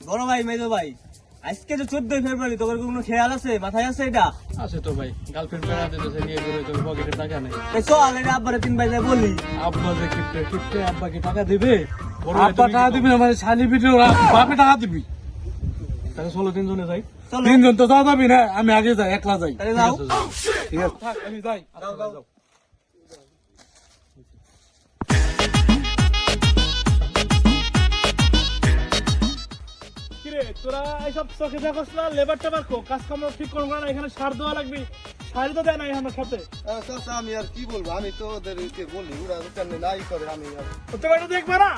বড় ভাই মেজো ভাই আজকে তো চোদ্দই ফেব্রুয়ারি তোমার কোনো খেয়াল আছে? মাথায় আছে এটা? আছে তো ভাই গার্লফ্রেন্ড দিতেছে নিয়ে ঘুরে তোর পকেটে টাকা নেই। এই চল এটা আব্বারে তিন ভাই বলি। আব্বা যে কিপটে কিপটে আব্বাকে টাকা দিবে আব্বা টাকা কি দিবি না মানে শালি ভিডিও বাপে টাকা দিবি। তাহলে ষোলো তিনজনে যাই। চলো। তিনজন তো যাওয়া যাবি না আমি আগে যাই একলা যাই। ঠিক আছে। আমি যাই। যাও, যাও। তোরা এইসব চোখে দেখোস না লেবার টেবার কো কাজ কাম ঠিক করব না এখানে সার দেওয়া লাগবে সার তো দেয় না আমার সাথে চাচা আমি আর কি বলব? আমি তো ওদেরকে বলি ওরা তো নাই করে আমি আর তোমার এটা দেখবে না?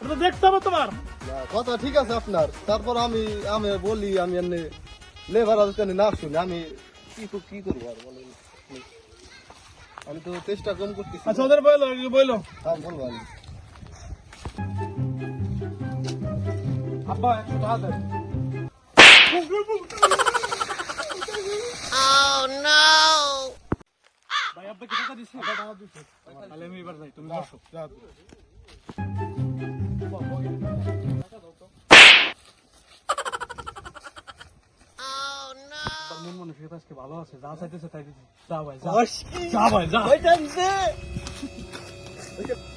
তো দেখতে হবে তোমার। কথা ঠিক আছে আপনার। তারপর আমি আমি বলি আমি এমনি লেবার আর কেন না শুনি আমি কি কি করব আর বলেন। আমি তো চেষ্টা কম করতেছি। আচ্ছা ওদের বইলো বইলো। হ্যাঁ বলব আমি। আব্বা একশো টাকা দেয় ভাই আব্বা কি টাকা দিছে? টাকা দিছে। তাহলে আমি এবার যাই তুমি বসো। মন আজকে ভালো আছে যা চাইতেছে তাই দিছি। যা ভাই যা ভাই যা। ওইটা দিছে!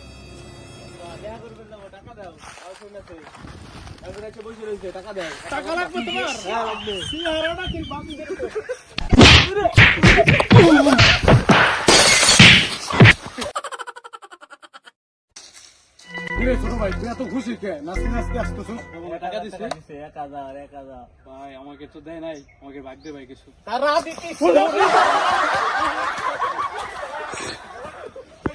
টাকা লাগবে তোমার হ্যাঁ লাগবে কি হারাটা কি বাকি কিরে ছোট ভাই এত খুশি কে নাচতে নাচতে আসতেছ টাকা দিছে দিছে এক হাজার এক হাজার ভাই আমাকে তো দেয় নাই আমাকে ভাগ দে ভাই কিছু